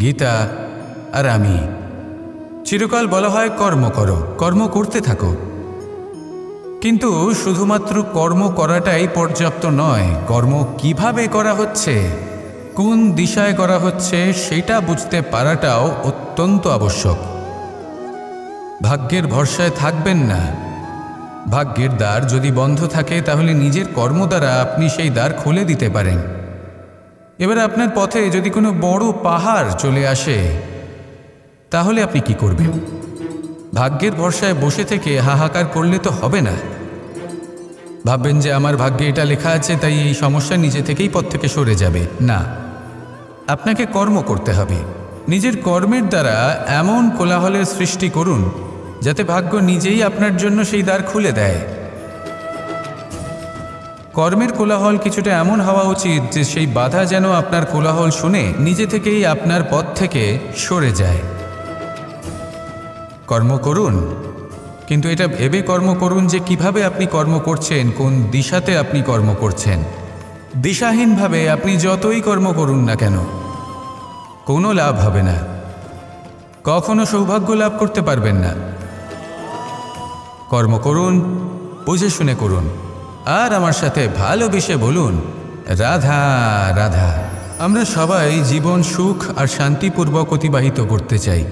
গীতা আর আমি। চিরকাল বলা হয় কর্ম করো, কর্ম করতে থাকো। কিন্তু শুধুমাত্র কর্ম করাটাই পর্যাপ্ত নয়, কর্ম কীভাবে করা হচ্ছে, কোন দিশায় করা হচ্ছে, সেটা বুঝতে পারাটাও অত্যন্ত আবশ্যক। ভাগ্যের ভরসায় থাকবেন না। ভাগ্যের দ্বার যদি বন্ধ থাকে, তাহলে নিজের কর্ম দ্বারা আপনি সেই দ্বার খুলে দিতে পারেন। এবার আপনার পথে যদি কোনো বড় পাহাড় চলে আসে, তাহলে আপনি কি করবেন? ভাগ্যের ভরসায় বসে থেকে হাহাকার করলে তো হবে না। ভাববেন যে আমার ভাগ্যে এটা লেখা আছে, তাই এই সমস্যা নিজে থেকেই পথ থেকে সরে যাবে। না, আপনাকে কর্ম করতে হবে। নিজের কর্মের দ্বারা এমন কোলাহলের সৃষ্টি করুন, যাতে ভাগ্য নিজেই আপনার জন্য সেই দ্বার খুলে দেয়। কর্মের কোলাহল কিছুটা এমন হওয়া উচিত যে সেই বাধা যেন আপনার কোলাহল শুনে নিজে থেকেই আপনার পথ থেকে সরে যায়। কর্ম করুন। কিন্তু এটা ভেবে কর্ম করুন যে কীভাবে আপনি কর্ম করছেন, কোন দিশাতে আপনি কর্ম করছেন। দিশাহীনভাবে আপনি যতই কর্ম করুন না কেন, কোনো লাভ হবে না। কখনো সৌভাগ্য লাভ করতে পারবেন না। কর্ম করুন, বুঝে শুনে করুন। আর আমার সাথে ভালোবেসে বলুন, রাধা রাধা। আমরা সবাই জীবন, সুখ আর শান্তিপূর্বক অতিবাহিত করতে চাই।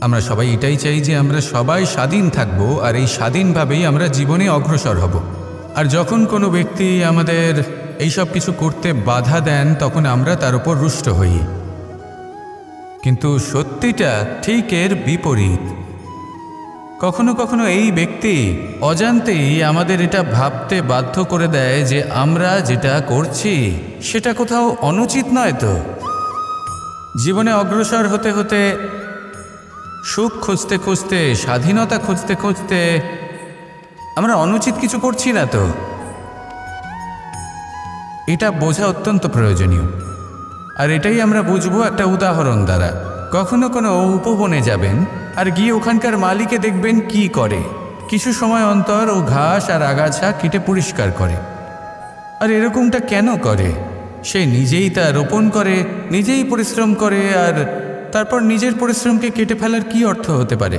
আমরা সবাই এটাই চাই যে আমরা সবাই স্বাধীন থাকব আর এই স্বাধীনভাবেই আমরা জীবনে অগ্রসর হব। আর যখন কোনো ব্যক্তি আমাদের এইসব কিছু করতে বাধা দেন, তখন আমরা তার উপর রুষ্ট হই। কিন্তু সত্যিটা ঠিক এর বিপরীত। কখনো কখনো এই ব্যক্তি অজান্তেই আমাদের এটা ভাবতে বাধ্য করে দেয় যে আমরা যেটা করছি, সেটা কোথাও অনুচিত নয় তো। জীবনে অগ্রসর হতে হতে, সুখ খুঁজতে খুঁজতে, স্বাধীনতা খুঁজতে খুঁজতে আমরা অনুচিত কিছু করছি না তো। এটা বোঝা অত্যন্ত প্রয়োজনীয়। আর এটাই আমরা বুঝব একটা উদাহরণ দ্বারা। কখনো কোনো উপবনে যাবেন আর গিয়ে ওখানকার মালিকে দেখবেন কি করে। কিছু সময় অন্তর ও ঘাস আর আগাছা কেটে পরিষ্কার করে। আর এরকমটা কেন করে? সে নিজেই তা রোপণ করে, নিজেই পরিশ্রম করে আর তারপর নিজের পরিশ্রমকে কেটে ফেলার কি অর্থ হতে পারে?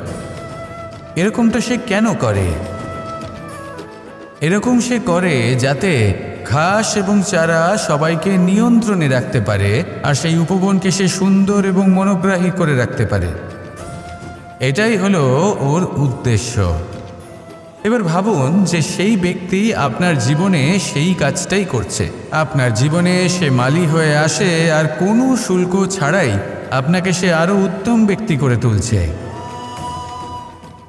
এরকমটা সে কেন করে? এরকম সে করে যাতে ঘাস এবং চারা সবাইকে নিয়ন্ত্রণে রাখতে পারে আর সেই উপবনকে সে সুন্দর এবং মনোগ্রাহী করে রাখতে পারে। এটাই হলো ওর উদ্দেশ্য। এবার ভাবুন যে সেই ব্যক্তি আপনার জীবনে সেই কাজটাই করছে। আপনার জীবনে সে মালি হয়ে আসে আর কোনো শুল্ক ছাড়াই আপনাকে সে আরও উত্তম ব্যক্তি করে তুলছে।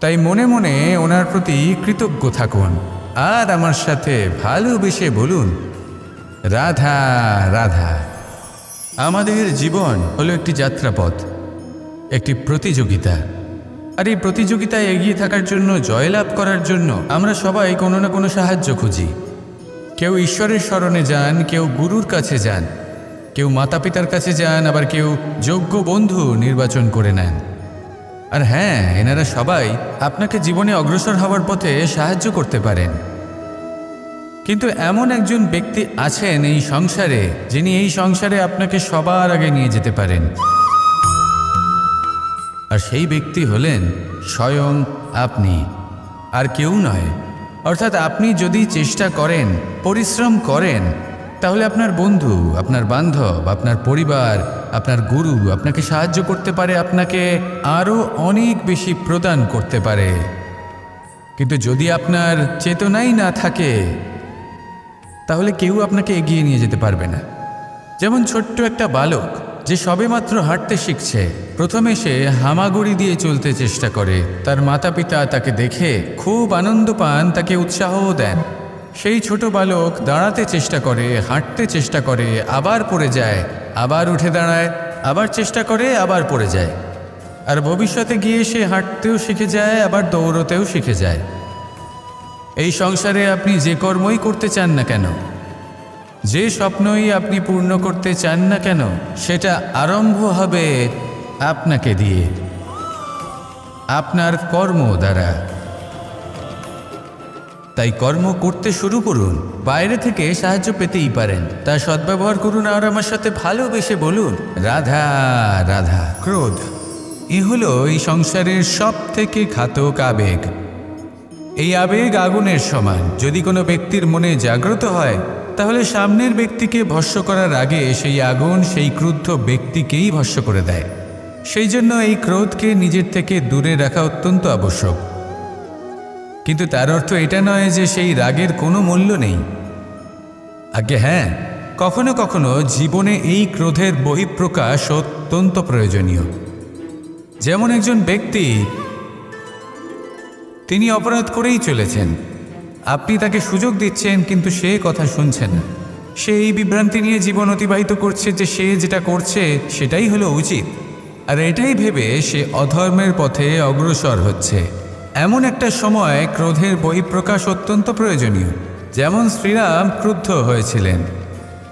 তাই মনে মনে ওনার প্রতি কৃতজ্ঞ থাকুন। আর আমার সাথে ভালোবেসে বলুন, রাধা রাধা। আমাদের জীবন হলো একটি যাত্রাপথ, একটি প্রতিযোগিতা। আর এই প্রতিযোগিতায় এগিয়ে থাকার জন্য, জয়লাভ করার জন্য আমরা সবাই কোনো না কোনো সাহায্য খুঁজি। কেউ ঈশ্বরের স্মরণে যান, কেউ গুরুর কাছে যান, কেউ মাতা পিতার কাছে যান, আবার কেউ যোগ্য বন্ধু নির্বাচন করে নেন। আর হ্যাঁ এনারা সবাই আপনাকে জীবনে অগ্রসর হওয়ার পথে সাহায্য করতে পারেন। কিন্তু এমন একজন ব্যক্তি আছেন এই সংসারে, যিনি এই সংসারে আপনাকে সবার আগে নিয়ে যেতে পারেন। আর সেই ব্যক্তি হলেন স্বয়ং আপনি। আর কেউ নয়। অর্থাৎ আপনি যদি চেষ্টা করেন, পরিশ্রম করেন, তাহলে আপনার বন্ধু, আপনার বান্ধব, আপনার পরিবার, আপনার গুরু আপনাকে সাহায্য করতে পারে, আপনাকে আরও অনেক বেশি প্রদান করতে পারে। কিন্তু যদি আপনার চেতনাই না থাকে, তাহলে কেউ আপনাকে এগিয়ে নিয়ে যেতে পারবে না। যেমন ছোট্ট একটা বালক যে সবেমাত্র হাঁটতে শিখছে, প্রথমে সে হামাগুড়ি দিয়ে চলতে চেষ্টা করে। তার মাতা পিতা তাকে দেখে খুব আনন্দ পান, তাকে উৎসাহও দেন। সেই ছোট বালক দাঁড়াতে চেষ্টা করে, হাঁটতে চেষ্টা করে, আবার পড়ে যায়, আবার উঠে দাঁড়ায়, আবার চেষ্টা করে, আবার পড়ে যায়। আর ভবিষ্যতে গিয়ে সে হাঁটতেও শিখে যায়, আবার দৌড়তেও শিখে যায়। এই সংসারে আপনি যে কর্মই করতে চান না কেন যে স্বপ্নই আপনি পূর্ণ করতে চান না কেন সেটা আরম্ভ হবে আপনাকে দিয়ে। আপনার কর্ম দ্বারা। তাই কর্ম করতে শুরু করুন। বাইরে থেকে সাহায্য পেতেই পারেন। তা সদ্ব্যবহার করুন আর আমার সাথে ভালোবেসে বলুন রাধা রাধা। ক্রোধ। এ হলো এই সংসারের সব থেকে ঘাতক আবেগ। এই আবেগ আগুনের সমান। যদি কোনো ব্যক্তির মনে জাগ্রত হয় তাহলে সামনের ব্যক্তিকে ভস্য করার আগে সেই আগুন সেই ক্রুদ্ধ ব্যক্তিকেই ভস্য করে দেয়। সেই জন্য এই ক্রোধকে নিজের থেকে দূরে রাখা অত্যন্ত আবশ্যক। কিন্তু তার অর্থ এটা নয় যে সেই রাগের কোনো মূল্য নেই। আগে হ্যাঁ কখনো কখনো জীবনে এই ক্রোধের বহিঃপ্রকাশ অত্যন্ত প্রয়োজনীয়। যেমন একজন ব্যক্তি, তিনি অপরাধ করেই চলেছেন। আপনি তাকে সুযোগ দিচ্ছেন, কিন্তু সে কথা শুনছেন সে এই বিভ্রান্তি নিয়ে জীবন অতিবাহিত করছে যে সে যেটা করছে, সেটাই হলো উচিত। আর এটাই ভেবে সে অধর্মের পথে অগ্রসর হচ্ছে। এমন একটা সময় ক্রোধের বহিঃপ্রকাশ অত্যন্ত প্রয়োজনীয়। যেমন শ্রীরাম ক্রুদ্ধ হয়েছিলেন।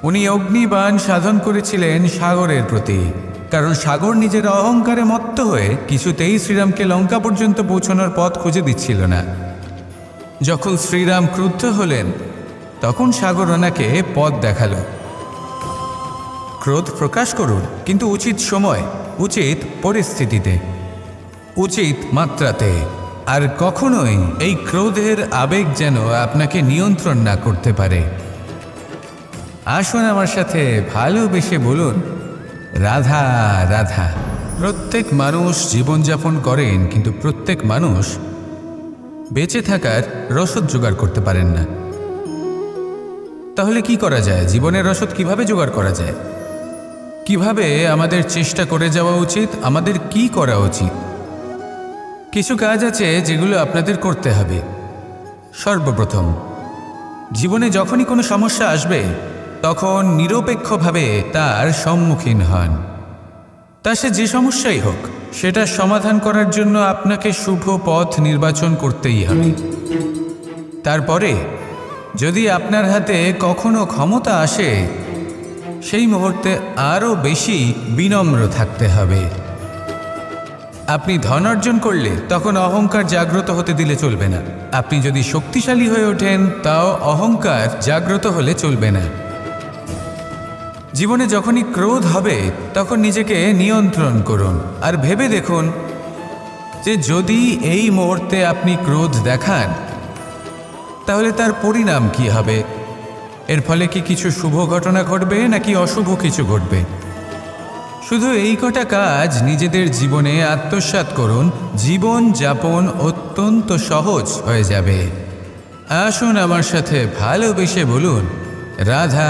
উনি অগ্নিবাণ সাধন করেছিলেন সাগরের প্রতি। কারণ সাগর নিজের অহংকারে মত্ত হয়ে কিছুতেই শ্রীরামকে লঙ্কা পর্যন্ত পৌঁছানোর পথ খুঁজে দিচ্ছিল না। যখন শ্রীরাম ক্রুদ্ধ হলেন, তখন সাগর ওনাকে পথ দেখাল। ক্রোধ প্রকাশ করুন, কিন্তু উচিত সময়, উচিত পরিস্থিতিতে, উচিত মাত্রাতে, আর কখনোই এই ক্রোধের আবেগ যেন আপনাকে নিয়ন্ত্রণ না করতে পারে। আসুন আমার সাথে ভালোবেসে বলুন, রাধা রাধা, প্রত্যেক মানুষ জীবনযাপন করেন, কিন্তু প্রত্যেক মানুষ বেঁচে থাকার রসদ জোগাড় করতে পারেন না। তাহলে কি করা যায়? জীবনের রসদ কীভাবে জোগাড় করা যায়? কীভাবে আমাদের চেষ্টা করে যাওয়া উচিত? আমাদের কি করা উচিত? কিছু কাজ আছে যেগুলো আপনাদের করতে হবে। সর্বপ্রথম, জীবনে যখনই কোনো সমস্যা আসবে, তখন নিরপেক্ষভাবে তার সম্মুখীন হন। তা সে যে সমস্যাই হোক, সেটা সমাধান করার জন্য আপনাকে শুভ পথ নির্বাচন করতেই হবে। তারপরে, যদি আপনার হাতে কখনো ক্ষমতা আসে, সেই মুহূর্তে আরও বেশি বিনম্র থাকতে হবে। আপনি ধন অর্জন করলে তখন অহংকার জাগ্রত হতে দিলে চলবে না। আপনি যদি শক্তিশালী হয়ে ওঠেন, তাও অহংকার জাগ্রত হলে চলবে না। জীবনে যখনই ক্রোধ হবে, তখন নিজেকে নিয়ন্ত্রণ করুন। আর ভেবে দেখুন যে যদি এই মুহূর্তে আপনি ক্রোধ দেখান, তাহলে তার পরিণাম কি হবে? এর ফলে কি কিছু শুভ ঘটনা ঘটবে, নাকি অশুভ কিছু ঘটবে? শুধু এই কটা কাজ নিজেদের জীবনে আত্মসাৎ করুন। জীবন যাপন অত্যন্ত সহজ হয়ে যাবে। আসুন আমার সাথে ভালোবেসে বলুন রাধা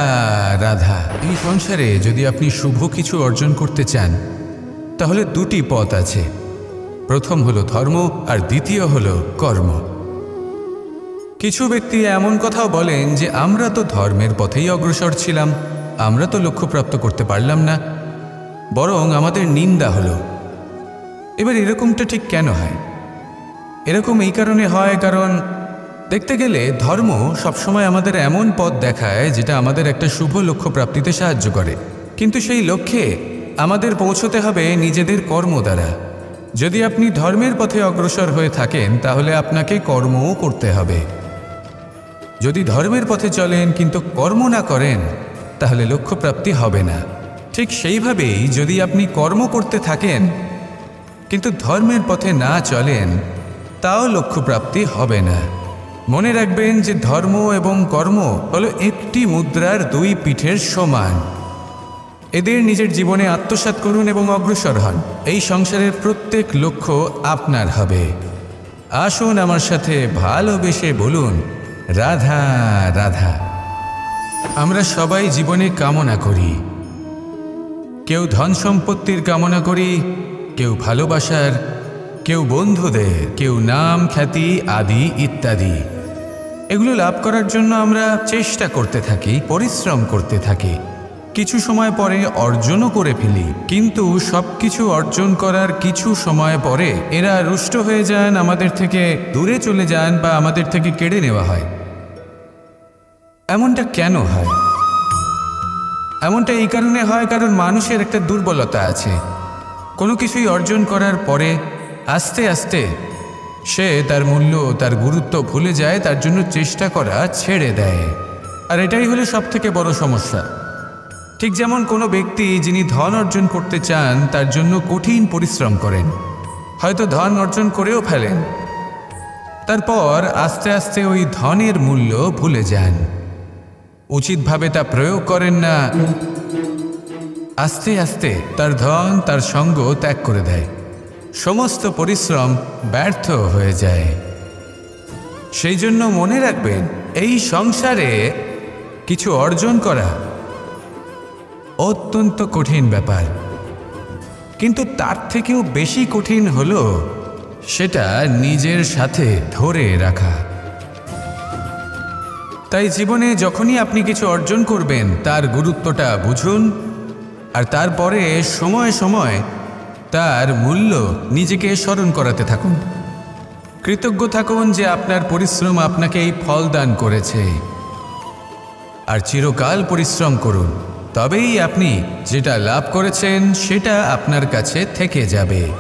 রাধা। এই সংসারে যদি আপনি শুভ কিছু অর্জন করতে চান, তাহলে দুটি পথ আছে। প্রথম হলো ধর্ম আর দ্বিতীয় হলো কর্ম। কিছু ব্যক্তি এমন কথাও বলেন যে, আমরা তো ধর্মের পথেই অগ্রসর ছিলাম, আমরা তো লক্ষ্যপ্রাপ্ত করতে পারলাম না, বরং আমাদের নিন্দা হলো। এবার এরকমটা ঠিক কেন হয়? এরকম এই কারণে হয় কারণ দেখতে গেলে ধর্ম সবসময় আমাদের এমন পথ দেখায় যেটা আমাদের একটা শুভ লক্ষ্য প্রাপ্তিতে সাহায্য করে। কিন্তু সেই লক্ষ্যে আমাদের পৌঁছতে হবে নিজেদের কর্ম দ্বারা। যদি আপনি ধর্মের পথে অগ্রসর হয়ে থাকেন, তাহলে আপনাকে কর্মও করতে হবে। যদি ধর্মের পথে চলেন, কিন্তু কর্ম না করেন, তাহলে লক্ষ্যপ্রাপ্তি হবে না। ঠিক সেইভাবেই যদি আপনি কর্ম করতে থাকেন, কিন্তু ধর্মের পথে না চলেন, তাও লক্ষ্যপ্রাপ্তি হবে না। মনে রাখবেন যে ধর্ম এবং কর্ম হলো একটি মুদ্রার দুই পিঠের সমান। এদের নিজের জীবনে আত্মসাৎ করুন এবং অগ্রসর হন। এই সংসারের প্রত্যেক লক্ষ্য আপনার হবে। আসুন আমার সাথে ভালোবেসে বলুন, রাধা রাধা। আমরা সবাই জীবনে কামনা করি। কেউ ধন সম্পত্তির কামনা করি, কেউ ভালোবাসার, কেউ বন্ধুদের, কেউ নাম, খ্যাতি, আদি, ইত্যাদি। এগুলো লাভ করার জন্য আমরা চেষ্টা করতে থাকি, পরিশ্রম করতে থাকি। কিছু সময় পরে অর্জনও করে ফেলি, কিন্তু সব কিছু অর্জন করার কিছু সময় পরে এরা রুষ্ট হয়ে যান, আমাদের থেকে দূরে চলে যান বা আমাদের থেকে কেড়ে নেওয়া হয়। এমনটা কেন হয়? এমনটা এই কারণে হয় কারণ মানুষের একটা দুর্বলতা আছে। কোনো কিছুই অর্জন করার পরে আস্তে আস্তে সে তার মূল্য, তার গুরুত্ব ভুলে যায়, তার জন্য চেষ্টা করা ছেড়ে দেয়। আর এটাই হলো সব থেকে বড় সমস্যা। ঠিক যেমন কোনো ব্যক্তি যিনি ধন অর্জন করতে চান, তার জন্য কঠিন পরিশ্রম করেন। হয়তো ধন অর্জন করেও ফেলেন। তারপর আস্তে আস্তে ওই ধনের মূল্য ভুলে যান। উচিতভাবে তা প্রয়োগ করেন না। আস্তে আস্তে তার ধন, তার সঙ্গ ত্যাগ করে দেয়। সমস্ত পরিশ্রম ব্যর্থ হয়ে যায়। সেই জন্য মনে রাখবেন, এই সংসারে কিছু অর্জন করা অত্যন্ত কঠিন ব্যাপার। কিন্তু তার থেকেও বেশি কঠিন হলো সেটা নিজের সাথে ধরে রাখা। তাই জীবনে যখনই আপনি কিছু অর্জন করবেন, তার গুরুত্বটা বুঝুন, আর তারপরে সময় সময় তার মূল্য নিজেকে স্মরণ করাতে থাকুন। কৃতজ্ঞ থাকুন যে আপনার পরিশ্রম আপনাকে এই ফল দান করেছে। আর চিরকাল পরিশ্রম করুন, তবেই আপনি যেটা লাভ করেছেন সেটা আপনার কাছে থেকে যাবে।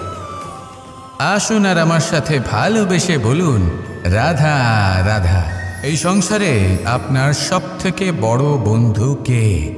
আসুন আর আমার সাথে ভালোবেসে বলুন, রাধা রাধা, এই সংসারে আপনার সব থেকে বড় বন্ধু কে?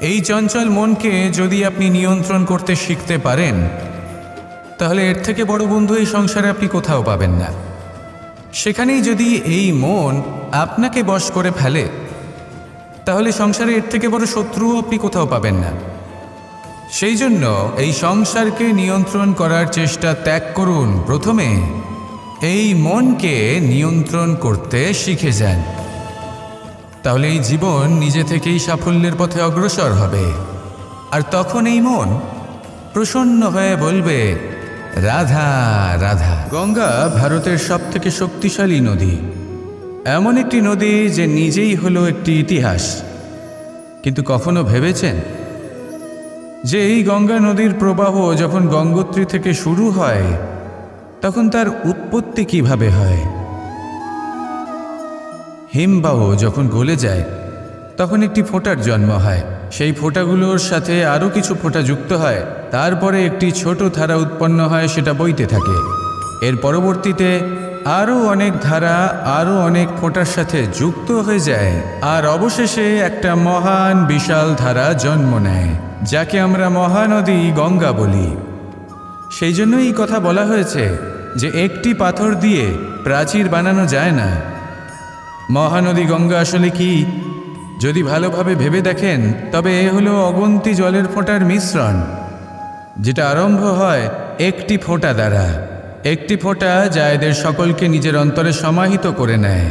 এই চঞ্চল মনকে যদি আপনি নিয়ন্ত্রণ করতে শিখতে পারেন, তাহলে এর থেকে বড় বন্ধু এই সংসারে আপনি কোথাও পাবেন না। সেখানেই যদি এই মন আপনাকে বশ করে ফেলে, তাহলে সংসারে এর থেকে বড় শত্রুও আপনি কোথাও পাবেন না। সেই জন্য এই সংসারকে নিয়ন্ত্রণ করার চেষ্টা ত্যাগ করুন। প্রথমে এই মনকে নিয়ন্ত্রণ করতে শিখে যান। তাহলে এই জীবন নিজে থেকেই সাফল্যের পথে অগ্রসর হবে। আর তখন এই মন প্রসন্ন হয়ে বলবে, রাধা রাধা। গঙ্গা ভারতের সব থেকে শক্তিশালী নদী। এমন একটি নদী যে নিজেই হলো একটি ইতিহাস। কিন্তু কখনো ভেবেছেন যে এই গঙ্গা নদীর প্রবাহ যখন গঙ্গোত্রী থেকে শুরু হয়, তখন তার উৎপত্তি কীভাবে হয়? হিমবাহ যখন গলে যায়, তখন একটি ফোঁটার জন্ম হয়। সেই ফোঁটাগুলোর সাথে আরও কিছু ফোঁটা যুক্ত হয়। তারপরে একটি ছোট ধারা উৎপন্ন হয়, সেটা বইতে থাকে। এর পরবর্তীতে আরও অনেক ধারা, আরও অনেক ফোঁটার সাথে যুক্ত হয়ে যায়। আর অবশেষে একটা মহান বিশাল ধারা জন্ম নেয়, যাকে আমরা মহানদী গঙ্গা বলি। সেই জন্য এই কথা বলা হয়েছে যে একটি পাথর দিয়ে প্রাচীর বানানো যায় না। মহানদী গঙ্গা আসলে কি? যদি ভালোভাবে ভেবে দেখেন, তবে এ হলো অগন্তি জলের ফোঁটার মিশ্রণ, যেটা আরম্ভ হয় একটি ফোঁটা দ্বারা। একটি ফোঁটা যা এদের সকলকে নিজের অন্তরে সমাহিত করে নেয়।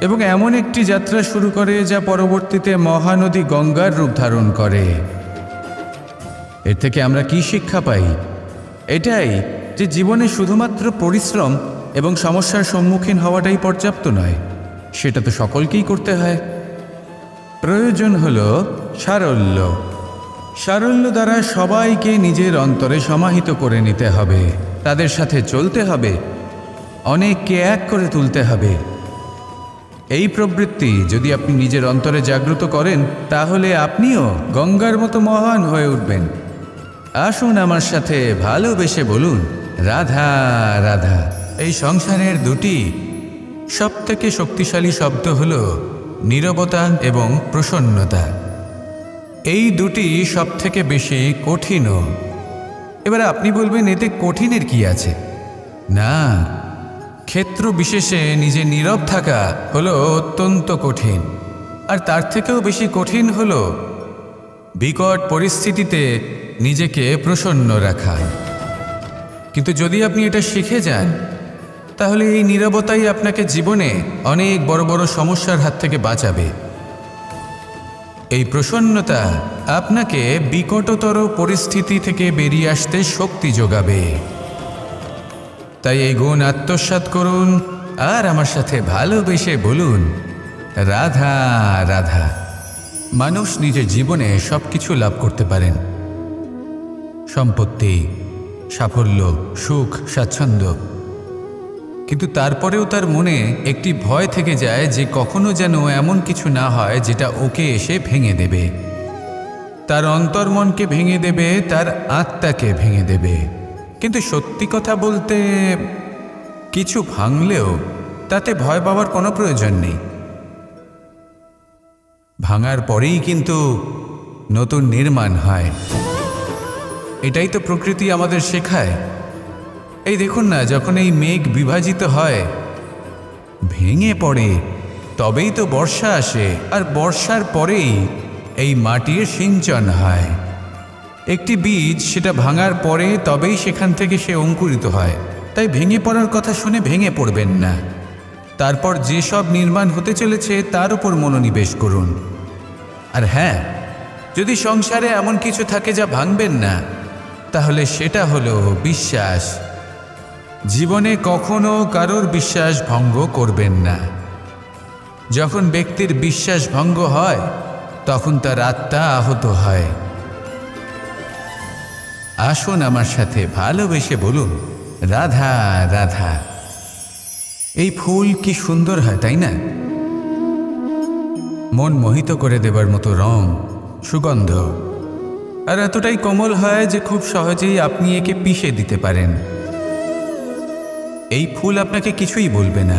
এবং এমন একটি যাত্রা শুরু করে যা পরবর্তীতে মহানদী গঙ্গার রূপ ধারণ করে। এর থেকে আমরা কি শিক্ষা পাই? এটাই যে জীবনে শুধুমাত্র পরিশ্রম এবং সমস্যার সম্মুখীন হওয়াটাই পর্যাপ্ত নয়। সেটা তো সকলকেই করতে হয়। প্রয়োজন হল সারল্য। সারল্য দ্বারা সবাইকে নিজের অন্তরে সমাহিত করে নিতে হবে। তাদের সাথে চলতে হবে। অনেককে এক করে তুলতে হবে। এই প্রবৃত্তি যদি আপনি নিজের অন্তরে জাগ্রত করেন, তাহলে আপনিও গঙ্গার মতো মহান হয়ে উঠবেন। আসুন আমার সাথে ভালোবেসে বলুন, রাধা রাধা। এই সংসারের দুটি সব থেকে শক্তিশালী শব্দ হল নীরবতা এবং প্রসন্নতা। এই দুটি সব থেকে বেশি কঠিনও। এবার আপনি বলবেন, এতে কঠিনের কি আছে? না, ক্ষেত্র বিশেষে নিজে নীরব থাকা হলো অত্যন্ত কঠিন। আর তার থেকেও বেশি কঠিন হলো বিকট পরিস্থিতিতে নিজেকে প্রসন্ন রাখা। কিন্তু যদি আপনি এটা শিখে যান তাহলে এই নীরবতাই আপনাকে জীবনে অনেক বড় বড় সমস্যার হাত থেকে বাঁচাবে। এই প্রসন্নতা আপনাকে বিকটতর পরিস্থিতি থেকে বেরিয়ে আসতে শক্তি যোগাবে। তাই এই গুণ আত্মসাৎ করুন আর আমার সাথে ভালোবেসে বলুন, রাধা রাধা। মানুষ নিজের জীবনে সব কিছু লাভ করতে পারেন। সম্পত্তি, সাফল্য, সুখ, স্বাচ্ছন্দ্য। কিন্তু তারপরেও তার মনে একটি ভয় থেকে যায় যে কখনো যেন এমন কিছু না হয় যেটা ওকে এসে ভেঙে দেবে। তার অন্তর্মনকে ভেঙে দেবে, তার আত্মাকে ভেঙে দেবে। কিন্তু সত্যি কথা বলতে, কিছু ভাঙলেও তাতে ভয় পাওয়ার কোনো প্রয়োজন নেই। ভাঙার পরেই কিন্তু নতুন নির্মাণ হয়। এটাই তো প্রকৃতি আমাদের শেখায়। এই দেখুন না, যখন এই মেঘ বিভাজিত হয়, ভেঙে পড়ে, তবেই তো বর্ষা আসে, আর বর্ষার পরেই এই মাটির সিঞ্চন হয়। একটি বীজ সেটা ভাঙার পরে তবেই সেখান থেকে সে অঙ্কুরিত হয়। তাই ভেঙে পড়ার কথা শুনে ভেঙে পড়বেন না। তারপর যেসব নির্মাণ হতে চলেছে, তার উপর মনোনিবেশ করুন। আর হ্যাঁ যদি সংসারে এমন কিছু থাকে যা ভাঙবেন না, তাহলে সেটা হলো বিশ্বাস। জীবনে কখনো কারোর বিশ্বাস ভঙ্গ করবেন না। যখন ব্যক্তির বিশ্বাস ভঙ্গ হয়, তখন তার আত্মা আহত হয়। আসুন আমার সাথে ভালোবেসে বলুন, রাধা রাধা, এই ফুল কি সুন্দর হয়, তাই না? মন মোহিত করে দেবার মতো রং, সুগন্ধ। আর এতটাই কোমল হয় যে খুব সহজেই আপনি একে পিষে দিতে পারেন। এই ফুল আপনাকে কিছুই বলবে না।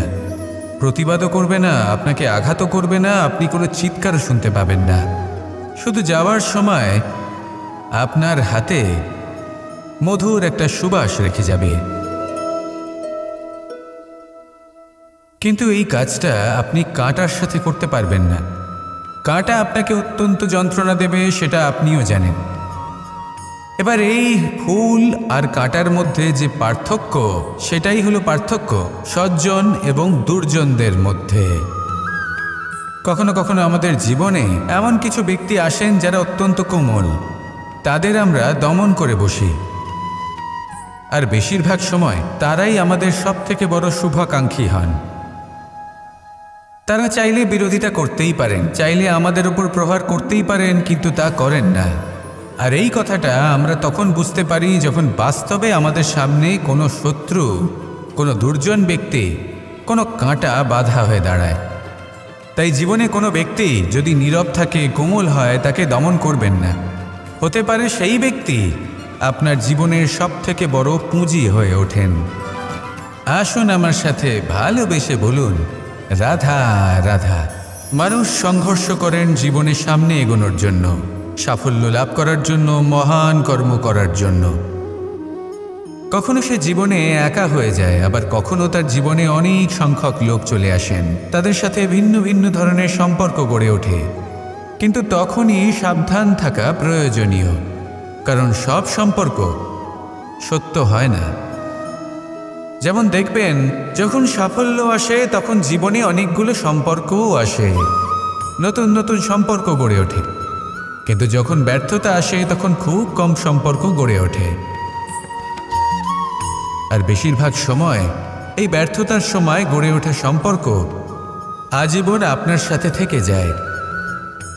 প্রতিবাদও করবে না, আপনাকে আঘাতও করবে না, আপনি কোনো চিৎকারও শুনতে পাবেন না। শুধু যাওয়ার সময় আপনার হাতে মধুর একটা সুবাস রেখে যাবে। কিন্তু এই কাজটা আপনি কাঁটার সাথে করতে পারবেন না। কাঁটা আপনাকে অত্যন্ত যন্ত্রণা দেবে, সেটা আপনিও জানেন। এবার এই ফুল আর কাঁটার মধ্যে যে পার্থক্য, সেটাই হলো পার্থক্য সজ্জন এবং দুর্জনদের মধ্যে। কখনো কখনো আমাদের জীবনে এমন কিছু ব্যক্তি আসেন যারা অত্যন্ত কোমল। তাদের আমরা দমন করে বসি। আর বেশিরভাগ সময় তারাই আমাদের সব থেকে বড় শুভাকাঙ্ক্ষী হন। তারা চাইলে বিরোধিতা করতেই পারেন, চাইলে আমাদের উপর প্রহার করতেই পারেন, কিন্তু তা করেন না। আর এই কথাটা আমরা তখন বুঝতে পারি যখন বাস্তবে আমাদের সামনে কোনো শত্রু, কোনো দুর্জন ব্যক্তি, কোনো কাঁটা বাধা হয়ে দাঁড়ায়। তাই জীবনে কোনো ব্যক্তি যদি নীরব থাকে, কোমল হয়, তাকে দমন করবেন না। হতে পারে সেই ব্যক্তি আপনার জীবনের সব থেকে বড় পুঁজি হয়ে ওঠেন। আসুন আমার সাথে ভালোবেসে বলুন, রাধা রাধা, মানুষ সংঘর্ষ করেন জীবনের সামনে এগোনোর জন্য। সাফল্য লাভ করার জন্য, মহান কর্ম করার জন্য। কখনো সে জীবনে একা হয়ে যায়, আবার কখনো তার জীবনে অনেক সংখ্যক লোক চলে আসেন। তাদের সাথে ভিন্ন ভিন্ন ধরনের সম্পর্ক গড়ে ওঠে। কিন্তু তখনই সাবধান থাকা প্রয়োজনীয়, কারণ সব সম্পর্ক সত্য হয় না। যেমন দেখবেন, যখন সাফল্য আসে, তখন জীবনে অনেকগুলো সম্পর্কও আসে। নতুন নতুন সম্পর্ক গড়ে ওঠে। কিন্তু যখন ব্যর্থতা আসে, তখন খুব কম সম্পর্ক গড়ে ওঠে। আর বেশিরভাগ সময় এই ব্যর্থতার সময় গড়ে ওঠা সম্পর্ক আজীবন আপনার সাথে থেকে যায়।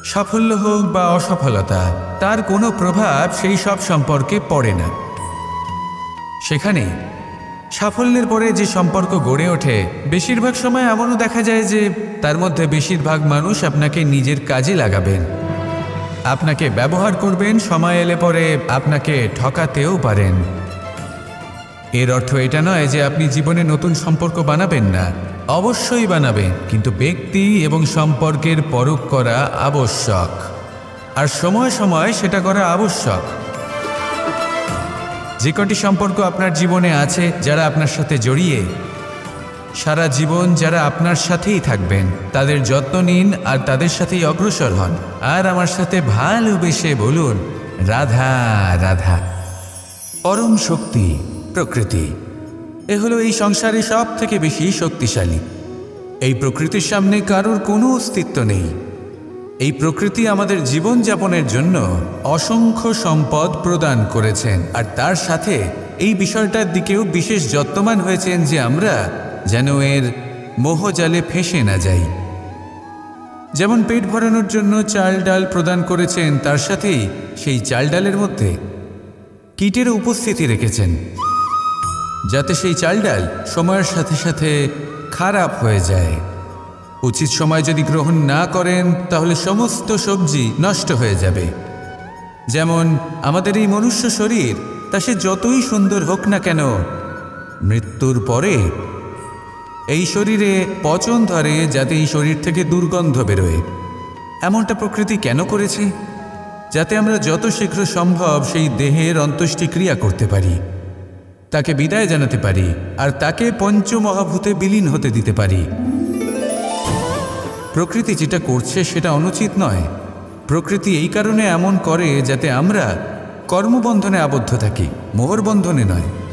সাফল্য হোক বা অসফলতা, তার কোনো প্রভাব সেই সব সম্পর্কে পড়ে না। সেখানে সাফল্যের পরে যে সম্পর্ক গড়ে ওঠে, বেশিরভাগ সময় এমনও দেখা যায় যে তার মধ্যে বেশিরভাগ মানুষ আপনাকে নিজের কাজে লাগাবেন। আপনাকে ব্যবহার করবেন, সময় এলে পরে আপনাকে ঠকাতেও পারেন। এর অর্থ এটা নয় যে আপনি জীবনে নতুন সম্পর্ক বানাবেন না। অবশ্যই বানাবেন, কিন্তু ব্যক্তি এবং সম্পর্কের পরখ করা আবশ্যক। আর সময় সময় সেটা করা আবশ্যক। যে কটি সম্পর্ক আপনার জীবনে আছে, যারা আপনার সাথে জড়িয়ে সারা জীবন যারা আপনার সাথেই থাকবেন, তাদের যত্ন নিন আর তাদের সাথেই অগ্রসর হন। আর আমার সাথে ভালোবেসে বলুন, রাধা রাধা। পরম শক্তি, প্রকৃতি। এ হলো এই সংসারে সব থেকে বেশি শক্তিশালী। এই প্রকৃতির সামনে কারোর কোনো অস্তিত্ব নেই। এই প্রকৃতি আমাদের জীবনযাপনের জন্য অসংখ্য সম্পদ প্রদান করেছেন। আর তার সাথে এই বিষয়টার দিকেও বিশেষ যত্নবান হয়েছেন যে আমরা যেন এর মোহজালে ফেঁসে না যাই। যেমন পেট ভরানোর জন্য চাল ডাল প্রদান করেছেন, তার সাথেই সেই চাল ডালের মধ্যে কীটের উপস্থিতি রেখেছেন, যাতে সেই চাল ডাল সময়ের সাথে সাথে খারাপ হয়ে যায়। উচিত সময় যদি গ্রহণ না করেন, তাহলে সমস্ত সবজি নষ্ট হয়ে যাবে। যেমন আমাদের এই মনুষ্য শরীর, তা সে যতই সুন্দর হোক না কেন, মৃত্যুর পরে এই শরীরে পচন ধরে যাতে এই শরীর থেকে দুর্গন্ধ বেরোয়। এমনটা প্রকৃতি কেন করেছে? যাতে আমরা যত শীঘ্র সম্ভব সেই দেহের অন্ত্যেষ্টিক্রিয়া করতে পারি। তাকে বিদায় জানাতে পারি আর তাকে পঞ্চমহাভূতে বিলীন হতে দিতে পারি। প্রকৃতি যেটা করছে সেটা অনুচিত নয়। প্রকৃতি এই কারণে এমন করে যাতে আমরা কর্মবন্ধনে আবদ্ধ থাকি মোহরবন্ধনে নয়।